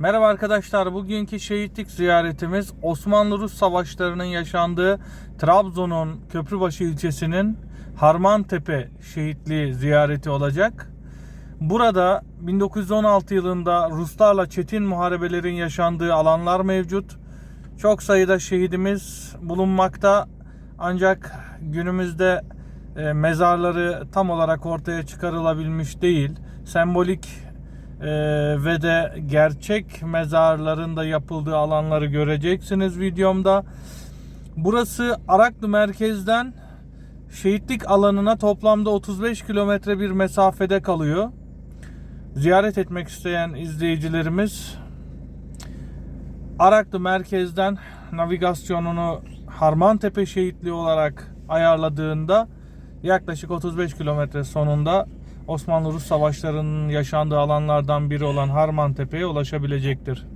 Merhaba arkadaşlar. Bugünkü şehitlik ziyaretimiz Osmanlı-Rus savaşlarının yaşandığı Trabzon'un Köprübaşı ilçesinin Harmantepe şehitliği ziyareti olacak. Burada 1916 yılında Ruslarla çetin muharebelerin yaşandığı alanlar mevcut. Çok sayıda şehidimiz bulunmakta. Ancak günümüzde e, mezarları tam olarak ortaya çıkarılabilmiş değil. Sembolik e, ve de gerçek mezarların da yapıldığı alanları göreceksiniz videomda. Burası Araklı merkezden şehitlik alanına toplamda 35 kilometre bir mesafede kalıyor. Ziyaret etmek isteyen izleyicilerimiz Araklı merkezden navigasyonunu Harmantepe şehitliği olarak ayarladığında yaklaşık 35 kilometre sonunda Osmanlı-Rus savaşlarının yaşandığı alanlardan biri olan Harmantepe'ye ulaşabilecektir.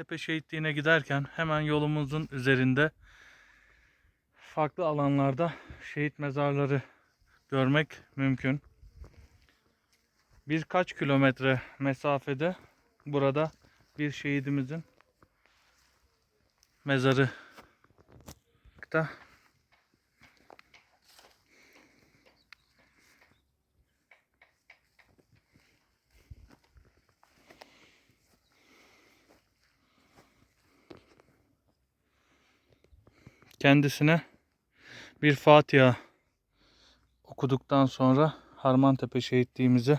Harmantepe şehitliğine giderken hemen yolumuzun üzerinde farklı alanlarda şehit mezarları görmek mümkün. Birkaç kilometre mesafede burada bir şehidimizin mezarı da kendisine bir Fatiha okuduktan sonra Harmantepe şehitliğimize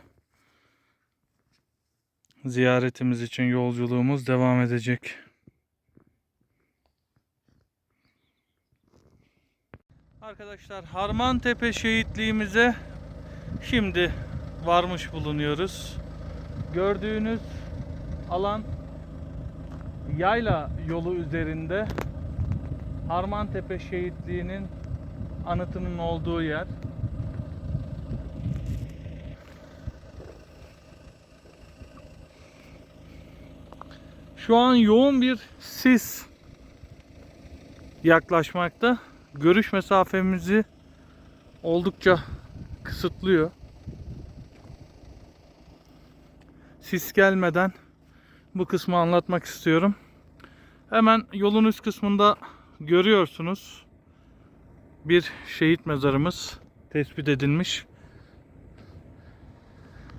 ziyaretimiz için yolculuğumuz devam edecek. Arkadaşlar Harmantepe şehitliğimize şimdi varmış bulunuyoruz. Gördüğünüz alan yayla yolu üzerinde Harmantepe şehitliğinin anıtının olduğu yer. Şu an yoğun bir sis yaklaşmakta. Görüş mesafemizi oldukça kısıtlıyor. Sis gelmeden bu kısmı anlatmak istiyorum. Hemen yolun üst kısmında görüyorsunuz. Bir şehit mezarımız tespit edilmiş.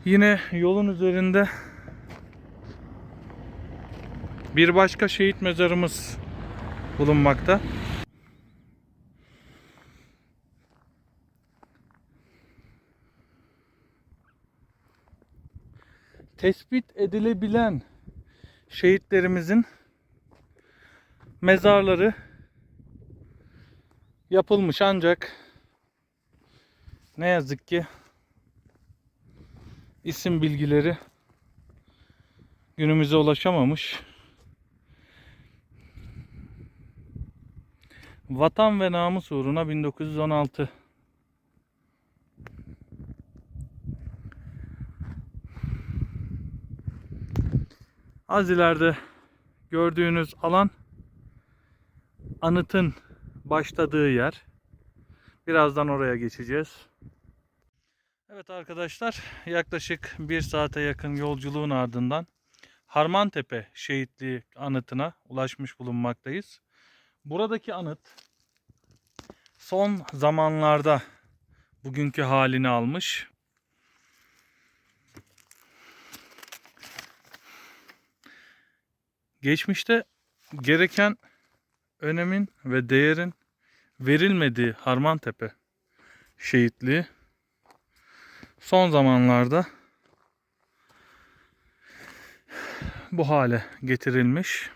Yine yolun üzerinde bir başka şehit mezarımız bulunmakta. Tespit edilebilen şehitlerimizin mezarları yapılmış ancak ne yazık ki isim bilgileri günümüze ulaşamamış. Vatan ve namus uğruna 1916 Az ileride gördüğünüz alan anıtın başladığı yer. Birazdan oraya geçeceğiz. Evet arkadaşlar yaklaşık bir saate yakın yolculuğun ardından Harmantepe Şehitliği anıtına ulaşmış bulunmaktayız. Buradaki anıt son zamanlarda bugünkü halini almış. Geçmişte gereken önemin ve değerin verilmediği Harmantepe şehitliği son zamanlarda bu hale getirilmiş.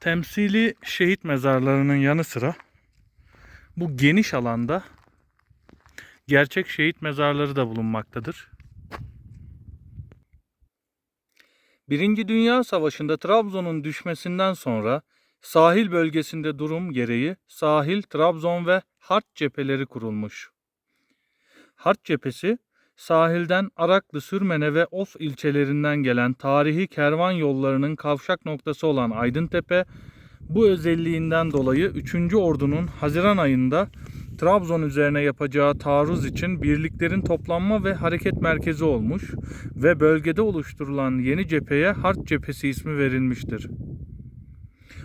Temsili şehit mezarlarının yanı sıra bu geniş alanda gerçek şehit mezarları da bulunmaktadır. Birinci Dünya Savaşı'nda Trabzon'un düşmesinden sonra sahil bölgesinde durum gereği sahil, Trabzon ve Harp cepheleri kurulmuş. Harp cephesi sahilden Araklı, Sürmene ve Of ilçelerinden gelen tarihi kervan yollarının kavşak noktası olan Aydıntepe bu özelliğinden dolayı 3. Ordu'nun Haziran ayında Trabzon üzerine yapacağı taarruz için birliklerin toplanma ve hareket merkezi olmuş ve bölgede oluşturulan yeni cepheye Harp Cephesi ismi verilmiştir.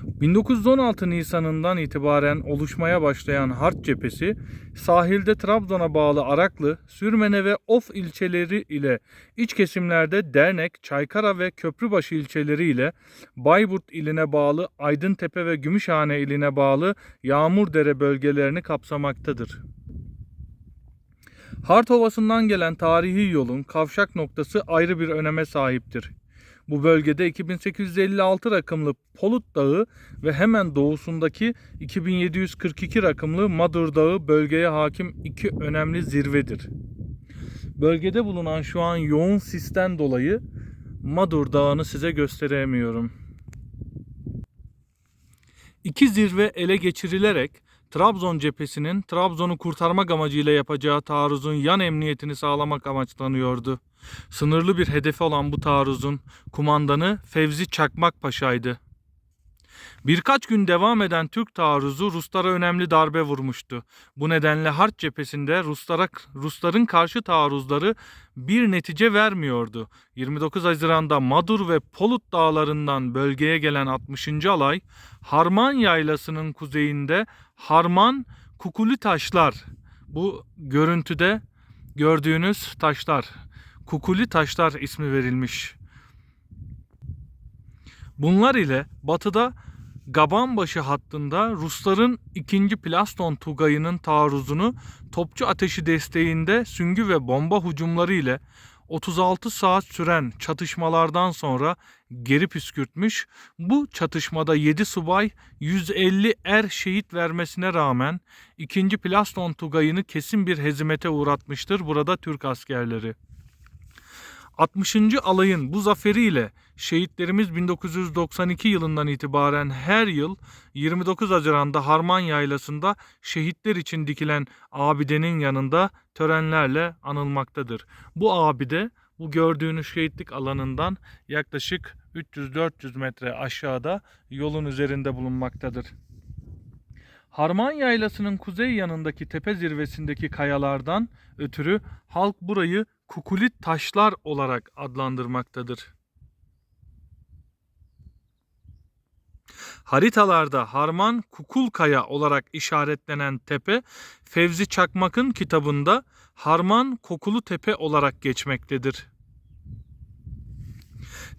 1916 Nisan'ından itibaren oluşmaya başlayan Harp Cephesi, sahilde Trabzon'a bağlı Araklı, Sürmene ve Of ilçeleri ile iç kesimlerde Dernek, Çaykara ve Köprübaşı ilçeleri ile Bayburt iline bağlı Aydıntepe ve Gümüşhane iline bağlı Yağmurdere bölgelerini kapsamaktadır. Hart Ovası'ndan gelen tarihi yolun kavşak noktası ayrı bir öneme sahiptir. Bu bölgede 2856 rakımlı Polut Dağı ve hemen doğusundaki 2742 rakımlı Madur Dağı bölgeye hakim iki önemli zirvedir. Bölgede bulunan şu an yoğun sisten dolayı Madur Dağı'nı size gösteremiyorum. İki zirve ele geçirilerek Trabzon cephesinin Trabzon'u kurtarmak amacıyla yapacağı taarruzun yan emniyetini sağlamak amaçlanıyordu. Sınırlı bir hedefi olan bu taarruzun kumandanı Fevzi Çakmak Paşa'ydı. Birkaç gün devam eden Türk taarruzu Ruslara önemli darbe vurmuştu. Bu nedenle Harp cephesinde Ruslara Rusların karşı taarruzları bir netice vermiyordu. 29 Haziran'da Madur ve Polut dağlarından bölgeye gelen 60. alay Harman Yaylası'nın kuzeyinde Harman Kukuli taşlar bu görüntüde gördüğünüz taşlar Kukuli taşlar ismi verilmiş. Bunlar ile batıda Gabanbaşı hattında Rusların 2. Plaston Tugayı'nın taarruzunu topçu ateşi desteğinde süngü ve bomba hücumları ile 36 saat süren çatışmalardan sonra geri püskürtmüş. Bu çatışmada 7 subay 150 er şehit vermesine rağmen 2. Plaston Tugayı'nı kesin bir hezimete uğratmıştır burada Türk askerleri. 60. alayın bu zaferiyle şehitlerimiz 1992 yılından itibaren her yıl 29 Haziran'da Harman Yaylası'nda şehitler için dikilen abidenin yanında törenlerle anılmaktadır. Bu abide bu gördüğünüz şehitlik alanından yaklaşık 300-400 metre aşağıda yolun üzerinde bulunmaktadır. Harman Yaylası'nın kuzey yanındaki tepe zirvesindeki kayalardan ötürü halk burayı Kukulit taşlar olarak adlandırmaktadır. Haritalarda Harman Kukulkaya olarak işaretlenen tepe Fevzi Çakmak'ın kitabında Harman Kokulu Tepe olarak geçmektedir.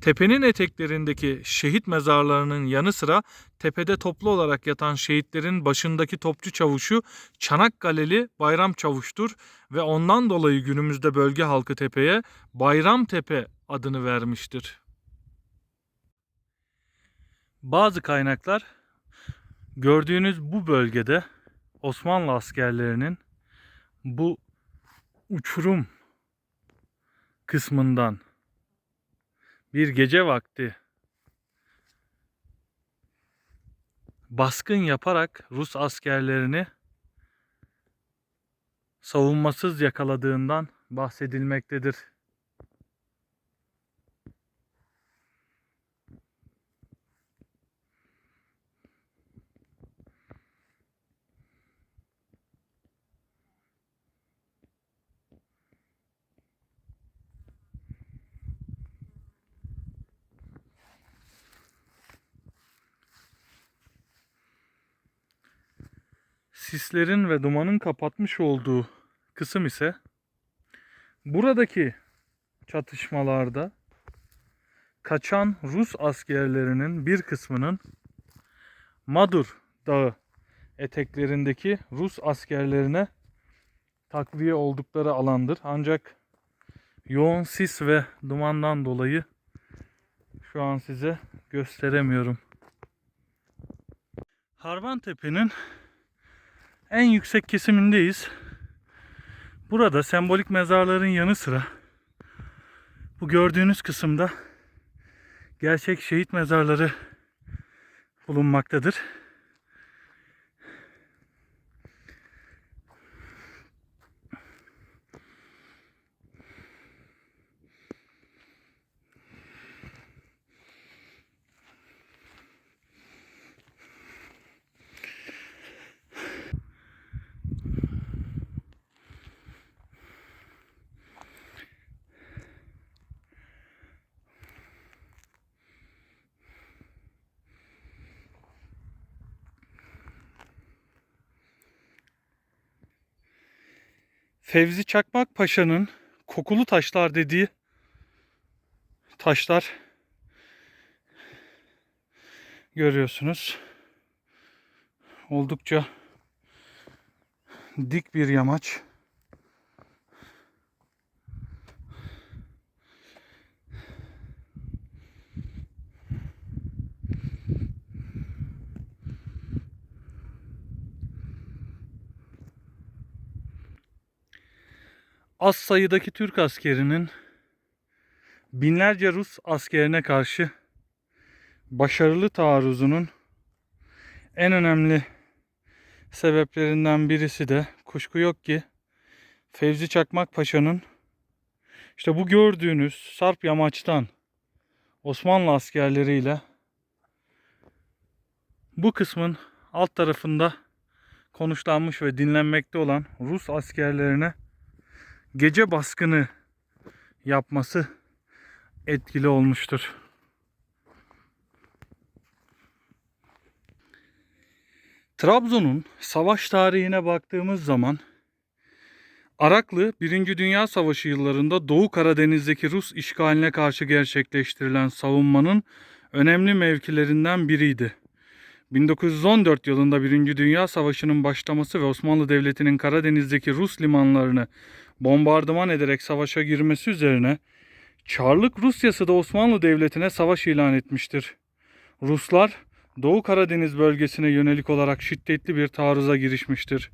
Tepenin eteklerindeki şehit mezarlarının yanı sıra tepede toplu olarak yatan şehitlerin başındaki topçu çavuşu Çanakkale'li Bayram Çavuş'tur ve ondan dolayı günümüzde bölge halkı tepeye Bayram Tepe adını vermiştir. Bazı kaynaklar gördüğünüz bu bölgede Osmanlı askerlerinin bu uçurum kısmından bir gece vakti baskın yaparak Rus askerlerini savunmasız yakaladığından bahsedilmektedir. Sislerin ve dumanın kapatmış olduğu kısım ise buradaki çatışmalarda kaçan Rus askerlerinin bir kısmının Madur Dağı eteklerindeki Rus askerlerine takviye oldukları alandır. Ancak yoğun sis ve dumandan dolayı şu an size gösteremiyorum. Harvantepe'nin en yüksek kesimindeyiz. Burada sembolik mezarların yanı sıra bu gördüğünüz kısımda gerçek şehit mezarları bulunmaktadır. Fevzi Çakmak Paşa'nın kokulu taşlar dediği taşlar görüyorsunuz. Oldukça dik bir yamaç. Az sayıdaki Türk askerinin binlerce Rus askerine karşı başarılı taarruzunun en önemli sebeplerinden birisi de kuşku yok ki Fevzi Çakmak Paşa'nın işte bu gördüğünüz Sarp Yamaç'tan Osmanlı askerleriyle bu kısmın alt tarafında konuşlanmış ve dinlenmekte olan Rus askerlerine gece baskını yapması etkili olmuştur. Trabzon'un savaş tarihine baktığımız zaman Araklı 1. Dünya Savaşı yıllarında Doğu Karadeniz'deki Rus işgaline karşı gerçekleştirilen savunmanın önemli mevkilerinden biriydi. 1914 yılında 1. Dünya Savaşı'nın başlaması ve Osmanlı Devleti'nin Karadeniz'deki Rus limanlarını bombardıman ederek savaşa girmesi üzerine Çarlık Rusyası da Osmanlı Devleti'ne savaş ilan etmiştir. Ruslar Doğu Karadeniz bölgesine yönelik olarak şiddetli bir taarruza girişmiştir.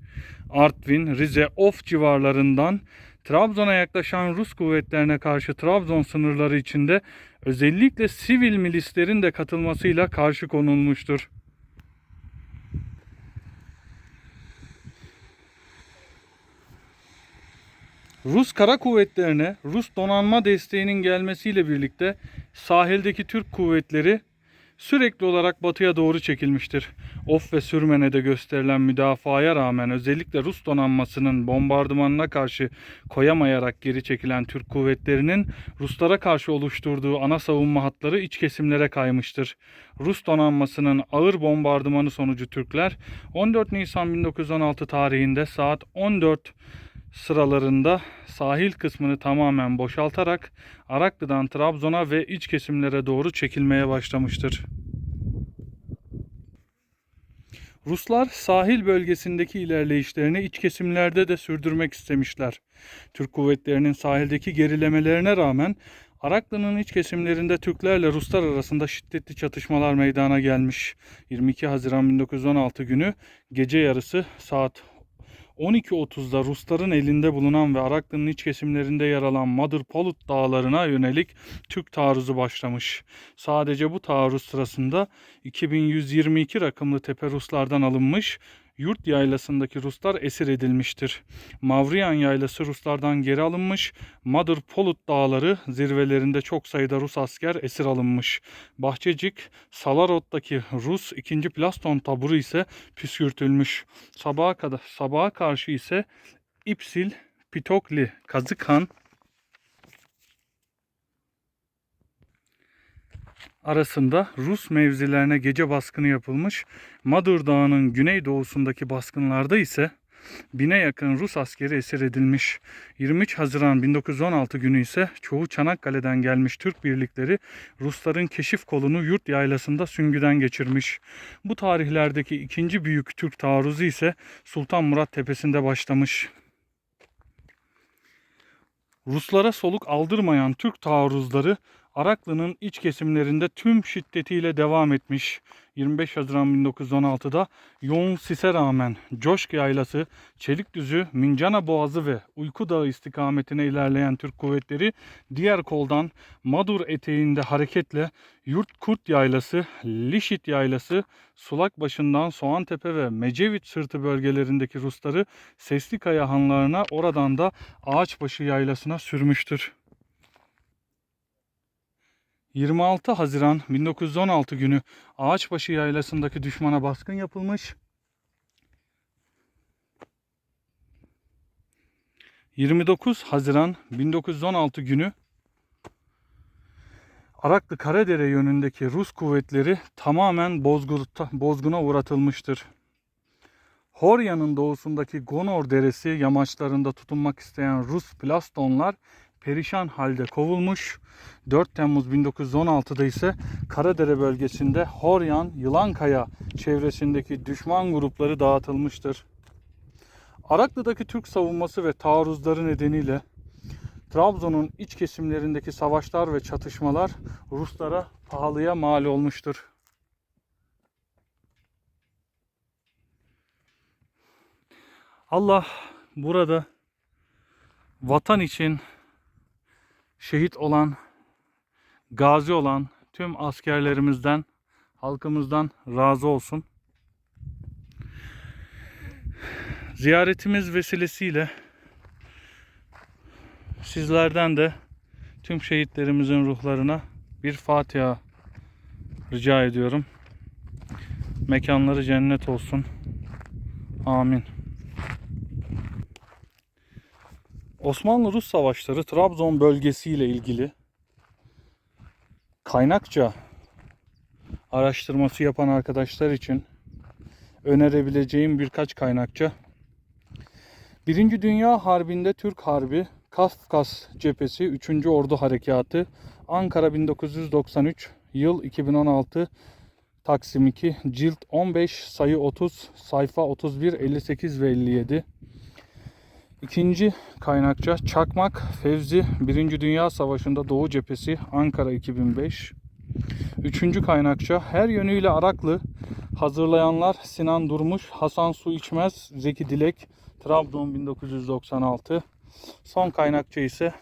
Artvin, Rize, Of civarlarından Trabzon'a yaklaşan Rus kuvvetlerine karşı Trabzon sınırları içinde özellikle sivil milislerin de katılmasıyla karşı konulmuştur. Rus kara kuvvetlerine Rus donanma desteğinin gelmesiyle birlikte sahildeki Türk kuvvetleri sürekli olarak batıya doğru çekilmiştir. Of ve Sürmen'e gösterilen müdafaya rağmen özellikle Rus donanmasının bombardımanına karşı koyamayarak geri çekilen Türk kuvvetlerinin Ruslara karşı oluşturduğu ana savunma hatları iç kesimlere kaymıştır. Rus donanmasının ağır bombardımanı sonucu Türkler 14 Nisan 1916 tarihinde saat 14 sıralarında sahil kısmını tamamen boşaltarak Araklı'dan Trabzon'a ve iç kesimlere doğru çekilmeye başlamıştır. Ruslar sahil bölgesindeki ilerleyişlerini iç kesimlerde de sürdürmek istemişler. Türk kuvvetlerinin sahildeki gerilemelerine rağmen Araklı'nın iç kesimlerinde Türklerle Ruslar arasında şiddetli çatışmalar meydana gelmiş. 22 Haziran 1916 günü gece yarısı saat 12.30'da Rusların elinde bulunan ve Araklı'nın iç kesimlerinde yer alan Madır Polut dağlarına yönelik Türk taarruzu başlamış. Sadece bu taarruz sırasında 2122 rakımlı tepe Ruslardan alınmış, Yurt yaylasındaki Ruslar esir edilmiştir. Mavriyan yaylası Ruslardan geri alınmış, Madır Polut dağları zirvelerinde çok sayıda Rus asker esir alınmış. Bahçecik, Salarot'taki Rus 2. Plaston taburu ise püskürtülmüş. Sabaha kadar sabaha karşı ise İpsil, Pitokli, Kazıkhan arasında Rus mevzilerine gece baskını yapılmış. Madur Dağı'nın güneydoğusundaki baskınlarda ise bine yakın Rus askeri esir edilmiş. 23 Haziran 1916 günü ise çoğu Çanakkale'den gelmiş Türk birlikleri Rusların keşif kolunu yurt yaylasında süngüden geçirmiş. Bu tarihlerdeki ikinci büyük Türk taarruzu ise Sultan Murat Tepesi'nde başlamış. Ruslara soluk aldırmayan Türk taarruzları Araklı'nın iç kesimlerinde tüm şiddetiyle devam etmiş. 25 Haziran 1916'da yoğun sise rağmen Coşk Yaylası, Çelikdüzü, Mincana Boğazı ve Uyku Dağı istikametine ilerleyen Türk kuvvetleri diğer koldan Madur eteğinde hareketle Yurt Kurt Yaylası, Lişit Yaylası, Sulak başından Soğantepe ve Mecevit sırtı bölgelerindeki Rusları Seslikaya hanlarına oradan da Ağaçbaşı Yaylası'na sürmüştür. 26 Haziran 1916 günü Ağaçbaşı Yaylası'ndaki düşmana baskın yapılmış. 29 Haziran 1916 günü Araklı Karadere yönündeki Rus kuvvetleri tamamen bozguna uğratılmıştır. Horya'nın doğusundaki Gonor Deresi yamaçlarında tutunmak isteyen Rus plastonlar perişan halde kovulmuş. 4 Temmuz 1916'da ise Karadere bölgesinde Horyan, Yılankaya çevresindeki düşman grupları dağıtılmıştır. Araklı'daki Türk savunması ve taarruzları nedeniyle Trabzon'un iç kesimlerindeki savaşlar ve çatışmalar Ruslara pahalıya mal olmuştur. Allah burada vatan için şehit olan, gazi olan tüm askerlerimizden, halkımızdan razı olsun. Ziyaretimiz vesilesiyle sizlerden de tüm şehitlerimizin ruhlarına bir Fatiha rica ediyorum. Mekanları cennet olsun. Amin. Osmanlı-Rus savaşları Trabzon bölgesiyle ilgili kaynakça araştırması yapan arkadaşlar için önerebileceğim birkaç kaynakça. Birinci Dünya Harbi'nde Türk Harbi, Kafkas Cephesi 3. Ordu Harekatı, Ankara 1993, yıl 2016, Taksim 2, cilt 15, sayı 30, sayfa 31, 58 ve 57. İkinci kaynakça Çakmak Fevzi 1. Dünya Savaşı'nda Doğu Cephesi Ankara 2005. Üçüncü kaynakça her yönüyle Araklı hazırlayanlar Sinan Durmuş, Hasan Su İçmez, Zeki Dilek, Trabzon 1996. Son kaynakça ise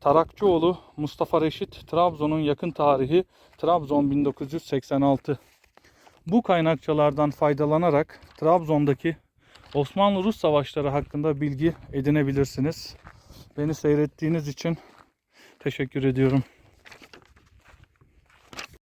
Tarakçıoğlu, Mustafa Reşit, Trabzon'un yakın tarihi, Trabzon 1986. Bu kaynakçalardan faydalanarak Trabzon'daki Osmanlı-Rus savaşları hakkında bilgi edinebilirsiniz. Beni seyrettiğiniz için teşekkür ediyorum.